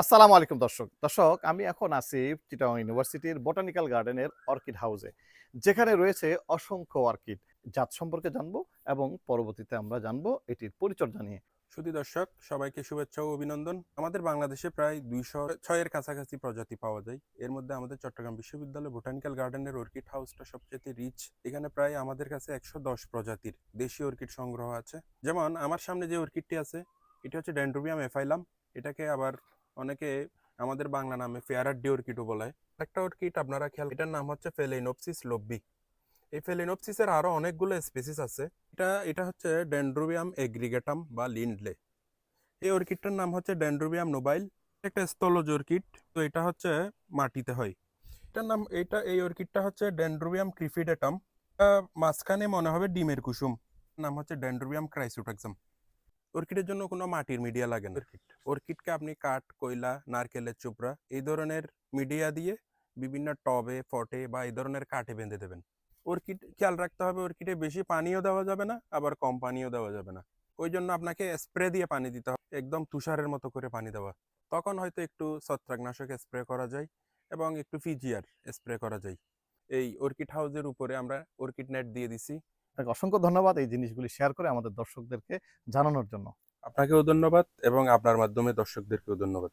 আসসালামু আলাইকুম দর্শক। দর্শক, আমি এখন আছি চিটাং ইউনিভার্সিটির বোটানিক্যাল গার্ডেনের অর্কিড হাউসে, যেখানে রয়েছে অসংখ্য অর্কিড। জাত সম্পর্কে জানব এবং পরবর্তীতে আমরা জানব এটির পরিচর্যা নিয়ে। শুধু দর্শক, সবাইকে শুভেচ্ছা ও অভিনন্দন। আমাদের বাংলাদেশে প্রায় দুইশো ছয়ের কাছাকাছি প্রজাতি পাওয়া যায়। এর মধ্যে আমাদের চট্টগ্রাম বিশ্ববিদ্যালয় বোটানিক্যাল গার্ডেনের অর্কিড হাউসটা সবচেয়ে রিচ এখানে প্রায় আমাদের কাছে একশো দশ প্রজাতির দেশীয় অর্কিড সংগ্রহ আছে। যেমন, আমার সামনে যে অর্কিডটি আছে, এটি হচ্ছে ডেন্ড্রোবিয়াম এফাইলাম এটাকে আবার অনেকে আমাদের বাংলা নামে ফেয়ারার ডি অর্কিডও বলে একটা অর্কিড আপনারা খেয়াল এটার নাম হচ্ছে ফেলেনোপসিস লব্বি। এই ফেলেনোপসিসের আরও অনেকগুলো স্পেসিস আছে। এটা এটা হচ্ছে ডেন্ড্রোবিয়াম এগ্রিগেটাম বা লিন্ডলে। এই অর্কিডটার নাম হচ্ছে ডেন্ড্রোবিয়াম নোবাইল। একটা স্থলজ অর্কিড তো এটা হচ্ছে মাটিতে হয়। এটার নাম, এটা, এই অর্কিডটা হচ্ছে ডেন্ড্রোবিয়াম ক্রিফিডেটাম মাঝখানে মনে হবে ডিমের কুসুম। নাম হচ্ছে ডেন্ড্রোবিয়াম ক্রাইসোটাক্সাম। অর্কিডের জন্য কোনো মাটির মিডিয়া লাগে না। অর্কিড। অর্কিডকে আপনি কাঠ কয়লা নারকেলের চোপড়া এই ধরনের মিডিয়া দিয়ে বিভিন্ন টবে ফটে বা এই ধরনের কাঠে বেঁধে দেবেন। অর্কিড খেয়াল রাখতে হবে অর্কিডে বেশি পানিও দেওয়া যাবে না আবার কম পানিও দেওয়া যাবে না। ওই জন্য আপনাকে স্প্রে দিয়ে পানি দিতে হবে একদম তুষারের মতো করে পানি দেওয়া। তখন হয়তো একটু ছত্রাকনাশক স্প্রে করা যায় এবং একটু ফিজিয়ার স্প্রে করা যায়। এই অর্কিড হাউসের উপরে আমরা অর্কিড নেট দিয়ে দিছি। আপনাকে অসংখ্য ধন্যবাদ এই জিনিসগুলি শেয়ার করে আমাদের দর্শকদেরকে জানানোর জন্য। আপনাকেও ধন্যবাদ এবং আপনার মাধ্যমে দর্শকদেরকেও ধন্যবাদ।